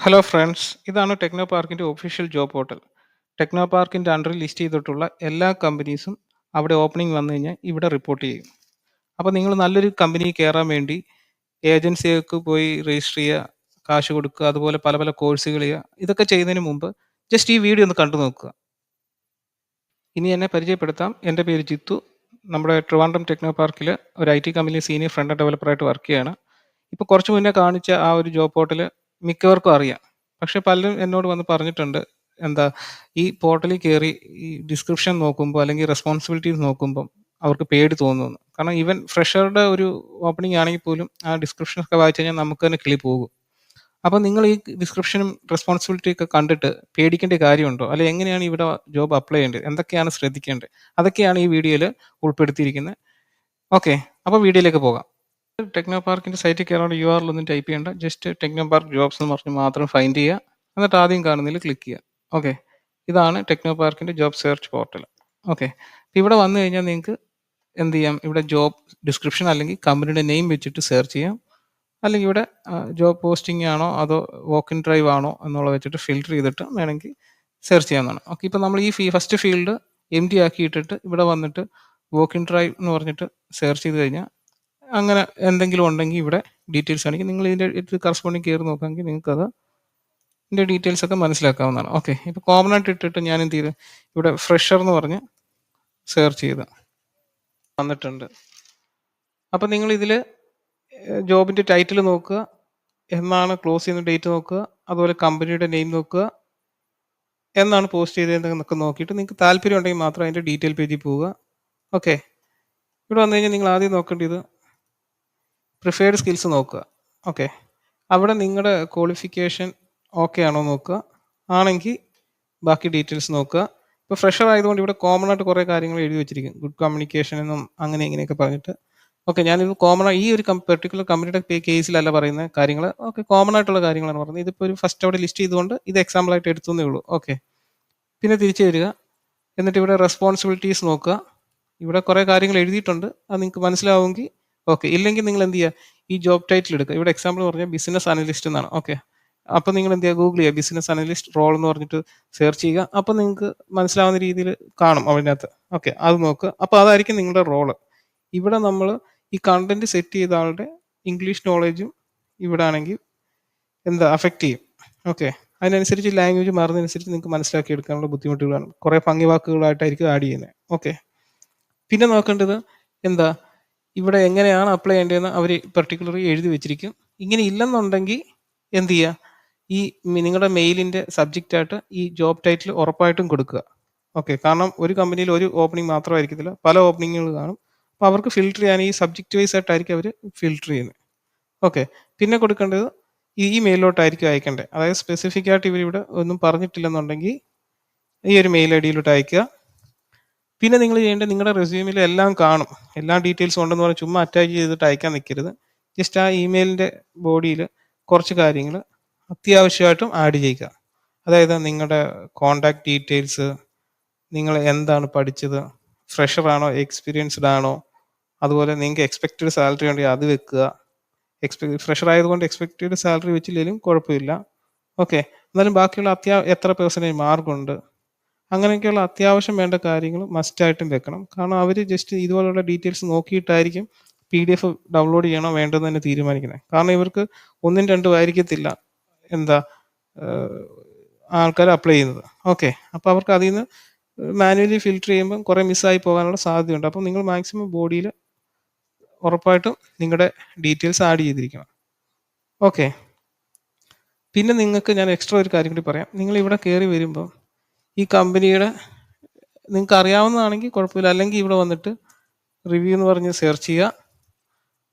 Hello friends ഇതാണ് techno പാർക്കിന്റെ official job portal techno പാർക്കിന്റെ അണ്ടറിൽ ലിസ്റ്റ് ചെയ്തിട്ടുള്ള എല്ലാ കമ്പനീസും അവിടെ ഓപ്പണിംഗ് വന്നു കഴിഞ്ഞാൽ ഇവിടെ റിപ്പോർട്ട് ചെയ്യും. അപ്പോൾ നിങ്ങൾ നല്ലൊരു കമ്പനി കയറാൻ വേണ്ടി ഏജൻസികൾക്ക് പോയി രജിസ്റ്റർ ചെയ്യുക കാശ് കൊടുക്കുക അതുപോലെ പല പല കോഴ്സുകൾ ചെയ്യുക ഇതൊക്കെ ചെയ്യുന്നതിന് മുമ്പ് ജസ്റ്റ് ഈ വീഡിയോ ഒന്ന് കണ്ടു നോക്കുക. ഇനി എന്നെ പരിചയപ്പെടുത്താം. എന്റെ പേര് ജിത്തു. നമ്മുടെ ട്രിവാൻഡ്രം ടെക്നോ പാർക്കിൽ ഒരു I T company senior front ഡെവലപ്പറായിട്ട് work ചെയ്യുകയാണ്. ഇപ്പോൾ കുറച്ച് മുന്നേ കാണിച്ച ആ ഒരു ജോബ് പോർട്ടൽ മിക്കവർക്കും അറിയാം. പക്ഷെ പലരും എന്നോട് വന്ന് പറഞ്ഞിട്ടുണ്ട് എന്താ ഈ പോർട്ടലിൽ കയറി ഈ ഡിസ്ക്രിപ്ഷൻ നോക്കുമ്പോൾ അല്ലെങ്കിൽ റെസ്പോൺസിബിലിറ്റീസ് നോക്കുമ്പോൾ അവർക്ക് പേടി തോന്നുന്നു. കാരണം ഈവൻ ഫ്രഷറുടെ ഒരു ഓപ്പണിംഗ് ആണെങ്കിൽ പോലും ആ ഡിസ്ക്രിപ്ഷൻ ഒക്കെ വായിച്ചു കഴിഞ്ഞാൽ നമുക്ക് തന്നെ കിളി പോകും. അപ്പോൾ നിങ്ങൾ ഈ ഡിസ്ക്രിപ്ഷനും റെസ്പോൺസിബിലിറ്റി ഒക്കെ കണ്ടിട്ട് പേടിക്കേണ്ട കാര്യമുണ്ടോ? അല്ലെ എങ്ങനെയാണ് ഇവിടെ ജോബ് അപ്ലൈ ചെയ്യേണ്ടത്? എന്തൊക്കെയാണ് ശ്രദ്ധിക്കേണ്ടത്? അതൊക്കെയാണ് ഈ വീഡിയോയിൽ ഉൾപ്പെടുത്തിയിരിക്കുന്നത്. ഓക്കെ അപ്പോൾ വീഡിയോയിലേക്ക് പോകാം. ടെക്നോ പാർക്കിന്റെ സൈറ്റിൽ കയറാണ്ട് യു ആറിൽ ഒന്നും ടൈപ്പ് ചെയ്യേണ്ട. ജസ്റ്റ് ടെക്നോ പാർക്ക് ജോബ്സ് എന്ന് പറഞ്ഞ് മാത്രം ഫൈൻഡ് ചെയ്യുക. എന്നിട്ട് ആദ്യം കാണുന്നതിൽ ക്ലിക്ക് ചെയ്യുക. ഓക്കെ ഇതാണ് ടെക്നോ പാർക്കിന്റെ ജോബ് സെർച്ച് പോർട്ടൽ ഓക്കെ ഇവിടെ വന്നു കഴിഞ്ഞാൽ നിങ്ങൾക്ക് എന്ത് ചെയ്യാം? ഇവിടെ ജോബ് ഡിസ്ക്രിപ്ഷൻ അല്ലെങ്കിൽ കമ്പനിയുടെ നെയിം വെച്ചിട്ട് സെർച്ച് ചെയ്യാം. അല്ലെങ്കിൽ ഇവിടെ ജോബ് പോസ്റ്റിംഗ് ആണോ അതോ വോക്ക് ഇൻ ഡ്രൈവ് ആണോ എന്നുള്ളത് വെച്ചിട്ട് ഫിൽറ്റർ ചെയ്തിട്ട് വേണമെങ്കിൽ സെർച്ച് ചെയ്യാവുന്നതാണ്. ഓക്കെ ഇപ്പം നമ്മൾ ഈ ഫീ ഫസ്റ്റ് ഫീൽഡ് എം ടി ആക്കിയിട്ടിട്ട് ഇവിടെ വന്നിട്ട് വോക്ക് ഇൻ ഡ്രൈവ് എന്ന് പറഞ്ഞിട്ട് സെർച്ച് ചെയ്ത് കഴിഞ്ഞാൽ അങ്ങനെ എന്തെങ്കിലും ഉണ്ടെങ്കിൽ ഇവിടെ ഡീറ്റെയിൽസ് ആണെങ്കിൽ നിങ്ങൾ ഇതിന്റെ ഇത് കറസ്പോണ്ടിങ് കയറി നോക്കാമെങ്കിൽ നിങ്ങൾക്ക് അത് ഇതിന്റെ ഡീറ്റെയിൽസ് ഒക്കെ മനസ്സിലാക്കാവുന്നതാണ്. ഓക്കെ ഇപ്പോൾ കോമൺ ആയിട്ട് ഇട്ടിട്ട് ഞാൻ എന്ത് ചെയ്ത്? ഇവിടെ ഫ്രഷർ എന്ന് പറഞ്ഞ് സെർച്ച് ചെയ്ത്. വന്നിട്ടുണ്ട്. അപ്പം നിങ്ങൾ ഇതിൽ ജോബിന്റെ ടൈറ്റിൽ നോക്കുക. എന്നാണ് ക്ലോസ് ചെയ്യുന്ന ഡേറ്റ് നോക്കുക. അതുപോലെ കമ്പനിയുടെ നെയിം നോക്കുക. എന്നാണ് പോസ്റ്റ് ചെയ്തതെന്നൊക്കെ നോക്കിയിട്ട് നിങ്ങൾക്ക് താല്പര്യം ഉണ്ടെങ്കിൽ മാത്രം അതിന്റെ ഡീറ്റെയിൽ പേജിൽ പോവുക. ഓക്കെ ഇവിടെ വന്നു കഴിഞ്ഞാൽ നിങ്ങൾ ആദ്യം നോക്കേണ്ടത് പ്രിഫേർഡ് സ്കിൽസ് നോക്കുക. ഓക്കെ അവിടെ നിങ്ങളുടെ ക്വാളിഫിക്കേഷൻ ഓക്കെ ആണോ നോക്കുക. ആണെങ്കിൽ ബാക്കി ഡീറ്റെയിൽസ് നോക്കുക. ഇപ്പോൾ ഫ്രഷർ ആയതുകൊണ്ട് ഇവിടെ കോമൺ ആയിട്ട് കുറേ കാര്യങ്ങൾ എഴുതി വെച്ചിരിക്കും. ഗുഡ് കമ്മ്യൂണിക്കേഷൻ എന്നും അങ്ങനെ ഇങ്ങനെയൊക്കെ പറഞ്ഞിട്ട്. ഓക്കെ ഞാനിത് കോമൺ ഈ ഒരു പെർട്ടിക്കുലർ കമ്പനിയുടെ കേസിലല്ല പറയുന്ന കാര്യങ്ങൾ. ഓക്കെ കോമൺ ആയിട്ടുള്ള കാര്യങ്ങളാണ് പറയുന്നത് ഇതിപ്പോൾ ഒരു ഫസ്റ്റ് അവിടെ ലിസ്റ്റ് ചെയ്തുകൊണ്ട് ഇത് എക്സാമ്പിൾ ആയിട്ട് എടുത്തുന്നേ ഉള്ളൂ. ഓക്കെ പിന്നെ തിരിച്ചു വരിക. എന്നിട്ട് ഇവിടെ റെസ്പോൺസിബിലിറ്റീസ് നോക്കുക. ഇവിടെ കുറേ കാര്യങ്ങൾ എഴുതിയിട്ടുണ്ട്. അത് നിങ്ങൾക്ക് മനസ്സിലാവുമെങ്കിൽ ഓക്കെ ഇല്ലെങ്കിൽ നിങ്ങൾ എന്ത് ചെയ്യുക? ഈ ജോബ് ടൈറ്റിൽ എടുക്കുക. ഇവിടെ എക്സാമ്പിൾ പറഞ്ഞാൽ ബിസിനസ് അനലിസ്റ്റ് എന്നാണ്. ഓക്കെ അപ്പോൾ നിങ്ങൾ എന്ത് ചെയ്യുക? ഗൂഗിൾ ചെയ്യുക. ബിസിനസ് അനലിസ്റ്റ് റോൾ എന്ന് പറഞ്ഞിട്ട് സെർച്ച് ചെയ്യുക. അപ്പോൾ നിങ്ങൾക്ക് മനസ്സിലാവുന്ന രീതിയിൽ കാണും അതിനകത്ത്. ഓക്കെ അത് നോക്കുക. അപ്പോൾ അതായിരിക്കും നിങ്ങളുടെ റോൾ ഇവിടെ നമ്മൾ ഈ കണ്ടന്റ് സെറ്റ് ചെയ്ത ആളുടെ ഇംഗ്ലീഷ് നോളേജും ഇവിടെ ആണെങ്കിൽ എന്താ? അഫക്റ്റ് ചെയ്യും. ഓക്കെ അതിനനുസരിച്ച് ലാംഗ്വേജ് മാറുന്നതനുസരിച്ച് നിങ്ങൾക്ക് മനസ്സിലാക്കി എടുക്കാനുള്ള ബുദ്ധിമുട്ടുകളാണ്. കുറേ ഭംഗി വാക്കുകളായിട്ടായിരിക്കും ആഡ് ചെയ്യുന്നത്. ഓക്കെ പിന്നെ നോക്കേണ്ടത് എന്താ? ഇവിടെ എങ്ങനെയാണ് അപ്ലൈ ചെയ്യേണ്ടതെന്ന് അവർ പെർട്ടിക്കുലറി എഴുതി വെച്ചിരിക്കും. ഇങ്ങനെ ഇല്ലെന്നുണ്ടെങ്കിൽ എന്ത് ചെയ്യുക ഈ നിങ്ങളുടെ മെയിലിന്റെ സബ്ജക്റ്റായിട്ട് ഈ ജോബ് ടൈറ്റിൽ ഉറപ്പായിട്ടും കൊടുക്കുക. ഓക്കെ കാരണം ഒരു കമ്പനിയിൽ ഒരു ഓപ്പണിംഗ് മാത്രമായിരിക്കത്തില്ല. പല ഓപ്പണിങ്ങുകൾ കാണും. അപ്പോൾ അവർക്ക് ഫിൽട്ടർ ചെയ്യാൻ ഈ സബ്ജക്റ്റ് വൈസ് ആയിട്ടായിരിക്കും അവർ ഫിൽട്ടർ ചെയ്യുന്നത്. ഓക്കെ പിന്നെ കൊടുക്കേണ്ടത് ഈ മെയിലോട്ടായിരിക്കും അയക്കേണ്ടത്. അതായത് സ്പെസിഫിക് ആയിട്ട് ഇവരിവിടെ ഒന്നും പറഞ്ഞിട്ടില്ലെന്നുണ്ടെങ്കിൽ ഈ ഒരു മെയിൽ ഐ ഡിയിലോട്ട് അയക്കുക. പിന്നെ നിങ്ങൾ ചെയ്യേണ്ടത് നിങ്ങളുടെ റെസ്യൂമിൽ എല്ലാം കാണും. എല്ലാ ഡീറ്റെയിൽസും ഉണ്ടെന്ന് പറഞ്ഞാൽ ചുമ്മാ അറ്റാച്ച് ചെയ്തിട്ട് അയക്കാൻ നിൽക്കരുത് ജസ്റ്റ് ആ ഇമെയിലിന്റെ ബോഡിയിൽ കുറച്ച് കാര്യങ്ങൾ അത്യാവശ്യമായിട്ടും ആഡ് ചെയ്യുക. അതായത് നിങ്ങളുടെ കോണ്ടാക്ട് ഡീറ്റെയിൽസ് നിങ്ങൾ എന്താണ് പഠിച്ചത് ഫ്രഷറാണോ എക്സ്പീരിയൻസ്ഡ് ആണോ അതുപോലെ നിങ്ങൾക്ക് എക്സ്പെക്റ്റഡ് സാലറി ഉണ്ടെങ്കിൽ അത് വെക്കുക. എക്സ്പെക്ട് ഫ്രഷർ ആയതുകൊണ്ട് എക്സ്പെക്റ്റഡ് സാലറി വെച്ചില്ലെങ്കിലും കുഴപ്പമില്ല. ഓക്കെ എന്നാലും ബാക്കിയുള്ള അത്യാ എത്ര പേഴ്സന്റേജ് മാർക്കുണ്ട് അങ്ങനെയൊക്കെയുള്ള അത്യാവശ്യം വേണ്ട കാര്യങ്ങൾ മസ്റ്റായിട്ടും വെക്കണം. കാരണം അവർ ജസ്റ്റ് ഇതുപോലുള്ള ഡീറ്റെയിൽസ് നോക്കിയിട്ടായിരിക്കും പി ഡി എഫ് ഡൗൺലോഡ് ചെയ്യണോ വേണ്ടെന്ന് തന്നെ തീരുമാനിക്കുന്നത്. കാരണം ഇവർക്ക് ഒന്നും രണ്ടും ആയിരിക്കത്തില്ല എന്താ ആൾക്കാർ അപ്ലൈ ചെയ്യുന്നത്. ഓക്കെ അപ്പോൾ അവർക്ക് അതിൽ നിന്ന് മാനുവലി ഫിൽറ്റർ ചെയ്യുമ്പം കുറേ മിസ്സായി പോകാനുള്ള സാധ്യതയുണ്ട്. അപ്പോൾ നിങ്ങൾ മാക്സിമം ബോഡിയിൽ ഉറപ്പായിട്ടും നിങ്ങളുടെ ഡീറ്റെയിൽസ് ആഡ് ചെയ്തിരിക്കണം. ഓക്കെ പിന്നെ നിങ്ങൾക്ക് ഞാൻ എക്സ്ട്രാ ഒരു കാര്യം കൂടി പറയാം. നിങ്ങൾ ഇവിടെ കയറി വരുമ്പോൾ ഈ കമ്പനിയുടെ നിങ്ങൾക്ക് അറിയാവുന്നതാണെങ്കിൽ കുഴപ്പമില്ല. അല്ലെങ്കിൽ ഇവിടെ വന്നിട്ട് റിവ്യൂ എന്ന് പറഞ്ഞ് സെർച്ച് ചെയ്യുക.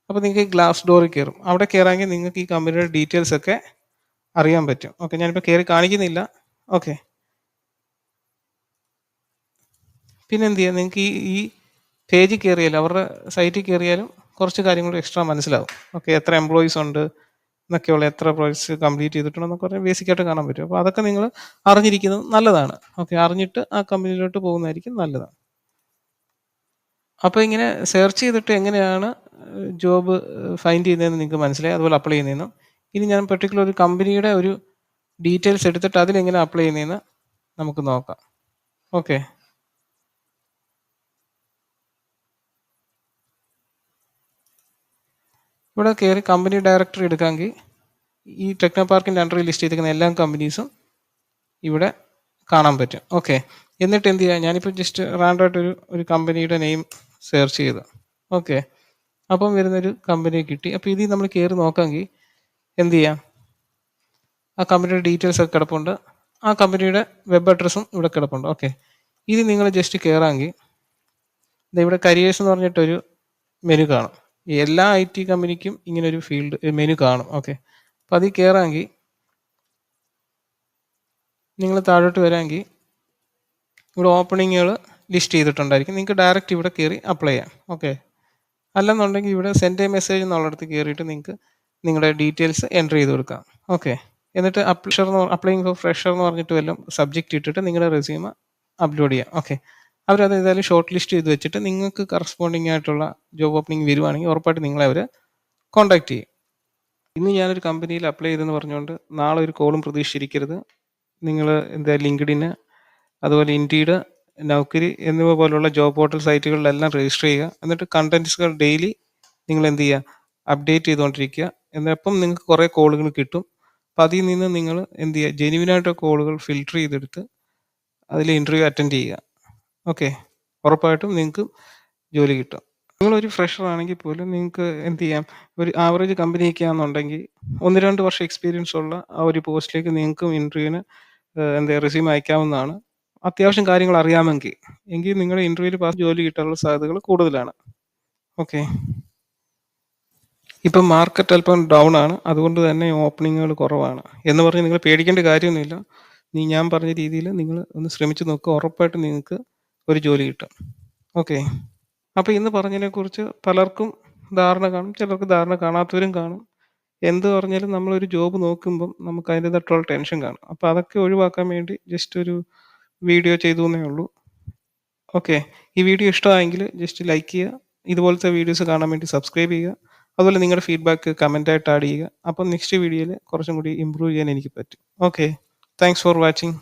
അപ്പോൾ നിങ്ങൾക്ക് ഗ്ലാസ് ഡോറിൽ കയറും. അവിടെ കയറാമെങ്കിൽ നിങ്ങൾക്ക് ഈ കമ്പനിയുടെ ഡീറ്റെയിൽസ് ഒക്കെ അറിയാൻ പറ്റും. ഓക്കെ ഞാനിപ്പോൾ കയറി കാണിക്കുന്നില്ല. ഓക്കെ പിന്നെ എന്ത് ചെയ്യാം നിങ്ങൾക്ക് ഈ ഈ പേജിൽ കയറിയാലും അവരുടെ സൈറ്റിൽ കയറിയാലും കുറച്ച് കാര്യങ്ങൾ എക്സ്ട്രാ മനസ്സിലാവും. ഓക്കെ എത്ര എംപ്ലോയീസ് ഉണ്ട്? എന്നൊക്കെയുള്ള എത്ര പ്രോജക്ട്സ് കംപ്ലീറ്റ് ചെയ്തിട്ടുണ്ടെന്നൊക്കെ പറഞ്ഞാൽ ബേസിക് ആയിട്ട് കാണാൻ പറ്റും. അപ്പോൾ അതൊക്കെ നിങ്ങൾ അറിഞ്ഞിരിക്കുന്നത് നല്ലതാണ്. ഓക്കെ അറിഞ്ഞിട്ട് ആ കമ്പനിയിലോട്ട് പോകുന്നതായിരിക്കും നല്ലതാണ്. അപ്പോൾ ഇങ്ങനെ സെർച്ച് ചെയ്തിട്ട് എങ്ങനെയാണ് ജോബ് ഫൈൻഡ് ചെയ്യുന്നതെന്ന് നിങ്ങൾക്ക് മനസ്സിലായി. അതുപോലെ അപ്ലൈ ചെയ്യുന്നതെന്നും. ഇനി ഞാൻ പെർട്ടിക്കുലർ ഒരു കമ്പനിയുടെ ഒരു ഡീറ്റെയിൽസ് എടുത്തിട്ട് അതിലെങ്ങനെ അപ്ലൈ ചെയ്യുന്നതെന്ന് നമുക്ക് നോക്കാം. ഓക്കെ ഇവിടെ കയറി കമ്പനി ഡയറക്ടറി എടുക്കാമെങ്കിൽ ഈ ടെക്നോ പാർക്കിന്റെ അണ്ടറിൽ ലിസ്റ്റ് ചെയ്തിരിക്കുന്ന എല്ലാ കമ്പനീസും ഇവിടെ കാണാൻ പറ്റും. ഓക്കെ എന്നിട്ട് എന്ത് ചെയ്യുക ഞാനിപ്പോൾ ജസ്റ്റ് റാൻഡായിട്ടൊരു ഒരു കമ്പനിയുടെ നെയിം സെർച്ച് ചെയ്തു. ഓക്കെ അപ്പം വരുന്നൊരു കമ്പനി കിട്ടി. അപ്പോൾ ഇതിൽ നമ്മൾ കയറി നോക്കാമെങ്കിൽ എന്ത് ചെയ്യാം? ആ കമ്പനിയുടെ ഡീറ്റെയിൽസ് ഒക്കെ കിടപ്പുണ്ട്. ആ കമ്പനിയുടെ വെബ് അഡ്രസ്സും ഇവിടെ കിടപ്പുണ്ട്. ഓക്കെ ഇത് നിങ്ങൾ ജസ്റ്റ് കയറാമെങ്കിൽ ഇവിടെ കരിയേഴ്സ് എന്ന് പറഞ്ഞിട്ടൊരു മെനു കാണും. എല്ലാ ഐ ടി കമ്പനിക്കും ഇങ്ങനെ ഒരു ഫീൽഡ് മെനു കാണും. ഓക്കെ അപ്പോൾ അതിൽ കയറാമെങ്കിൽ നിങ്ങൾ താഴോട്ട് വരാമെങ്കിൽ ഇവിടെ ഓപ്പണിങ്ങുകൾ ലിസ്റ്റ് ചെയ്തിട്ടുണ്ടായിരിക്കും. നിങ്ങൾക്ക് ഡയറക്റ്റ് ഇവിടെ കയറി അപ്ലൈ ചെയ്യാം. ഓക്കെ അല്ലെന്നുണ്ടെങ്കിൽ ഇവിടെ സെൻഡ് എ മെസ്സേജ് എന്നുള്ളിടത്ത് കയറിയിട്ട് നിങ്ങൾക്ക് നിങ്ങളുടെ ഡീറ്റെയിൽസ് എന്റർ ചെയ്ത് കൊടുക്കാം. ഓക്കെ എന്നിട്ട് അപ്ലഷർ എന്ന് അപ്ലൈയിങ് ഫോർ ഫ്രഷർ എന്ന് പറഞ്ഞിട്ട് വല്ലതും സബ്ജക്റ്റ് ഇട്ടിട്ട് നിങ്ങളുടെ റെസ്യൂമ് അപ്ലോഡ് ചെയ്യാം. ഓക്കെ അവരത് ഏതായാലും ഷോർട്ട് ലിസ്റ്റ് ചെയ്ത് വെച്ചിട്ട് നിങ്ങൾക്ക് കറസ്പോണ്ടിങ് ആയിട്ടുള്ള ജോബ് ഓപ്പണിംഗ് വരുവാണെങ്കിൽ ഉറപ്പായിട്ട് നിങ്ങളെ അവർ കോൺടാക്ട് ചെയ്യും. ഇന്ന് ഞാനൊരു കമ്പനിയിൽ അപ്ലൈ ചെയ്തെന്ന് പറഞ്ഞുകൊണ്ട് നാളെ ഒരു കോളും പ്രതീക്ഷിച്ചിരിക്കരുത്. നിങ്ങൾ എന്താ ലിങ്ക്ഡിന് അതുപോലെ ഇൻഡീഡ് നൗക്കരി എന്നിവ പോലുള്ള ജോബ് പോർട്ടൽ സൈറ്റുകളിലെല്ലാം രജിസ്റ്റർ ചെയ്യുക. എന്നിട്ട് കണ്ടന്റ്സുകൾ ഡെയിലി നിങ്ങൾ എന്ത് ചെയ്യുക? അപ്ഡേറ്റ് ചെയ്തുകൊണ്ടിരിക്കുക. എന്നപ്പം നിങ്ങൾക്ക് കുറേ കോളുകൾ കിട്ടും. അപ്പം അതിൽ നിന്ന് നിങ്ങൾ എന്ത് ചെയ്യുക? ജെനുവിനായിട്ട് കോളുകൾ ഫിൽട്ടർ ചെയ്തെടുത്ത് അതിൽ ഇന്റർവ്യൂ അറ്റൻഡ് ചെയ്യുക. ഓക്കെ. ഉറപ്പായിട്ടും നിങ്ങൾക്ക് ജോലി കിട്ടും. നിങ്ങളൊരു ഫ്രഷർ ആണെങ്കിൽ പോലും നിങ്ങൾക്ക് എന്ത് ചെയ്യാം? ഒരു ആവറേജ് കമ്പനിയൊക്കെ ആണെന്നുണ്ടെങ്കിൽ ഒന്ന് രണ്ട് വർഷം എക്സ്പീരിയൻസ് ഉള്ള ആ ഒരു പോസ്റ്റിലേക്ക് നിങ്ങൾക്കും ഇന്റർവ്യൂവിന് എന്താ റെസ്യൂം അയക്കാവുന്നതാണ്. അത്യാവശ്യം കാര്യങ്ങൾ അറിയാമെങ്കിൽ. എങ്കിൽ നിങ്ങളുടെ ഇന്റർവ്യൂവിൽ പാസ് ജോലി കിട്ടാനുള്ള സാധ്യതകൾ കൂടുതലാണ്. ഓക്കെ. ഇപ്പം മാർക്കറ്റ് അല്പം ഡൗൺ ആണ്. അതുകൊണ്ട് തന്നെ ഓപ്പണിങ്ങുകൾ കുറവാണ്. എന്ന് പറഞ്ഞ് നിങ്ങൾ പേടിക്കേണ്ട കാര്യമൊന്നുമില്ല. നീ ഞാൻ പറഞ്ഞ രീതിയിൽ നിങ്ങൾ ഒന്ന് ശ്രമിച്ചു നോക്കുക ഉറപ്പായിട്ട് നിങ്ങൾക്ക് ഒരു ജോലി കിട്ടും. ഓക്കെ അപ്പോൾ ഇന്ന് പറഞ്ഞതിനെക്കുറിച്ച് പലർക്കും ധാരണ കാണും ചിലർക്ക് ധാരണ കാണാത്തവരും കാണും. എന്ത് പറഞ്ഞാലും നമ്മൾ ഒരു ജോബ് നോക്കുമ്പം നമുക്ക് അതിന്റെതായിട്ടുള്ള ടെൻഷൻ കാണും. അപ്പോൾ അതൊക്കെ ഒഴിവാക്കാൻ വേണ്ടി ജസ്റ്റ് ഒരു വീഡിയോ ചെയ്തു എന്നേ ഉള്ളൂ. ഓക്കെ ഈ വീഡിയോ ഇഷ്ടമായെങ്കിൽ ജസ്റ്റ് ലൈക്ക് ചെയ്യുക. ഇതുപോലത്തെ വീഡിയോസ് കാണാൻ വേണ്ടി സബ്സ്ക്രൈബ് ചെയ്യുക. അതുപോലെ നിങ്ങളുടെ ഫീഡ്ബാക്ക് കമന്റായിട്ട് ആഡ് ചെയ്യുക. അപ്പം നെക്സ്റ്റ് വീഡിയോയിൽ കുറച്ചും കൂടി ഇമ്പ്രൂവ് ചെയ്യാൻ എനിക്ക് പറ്റും. Okay thanks for watching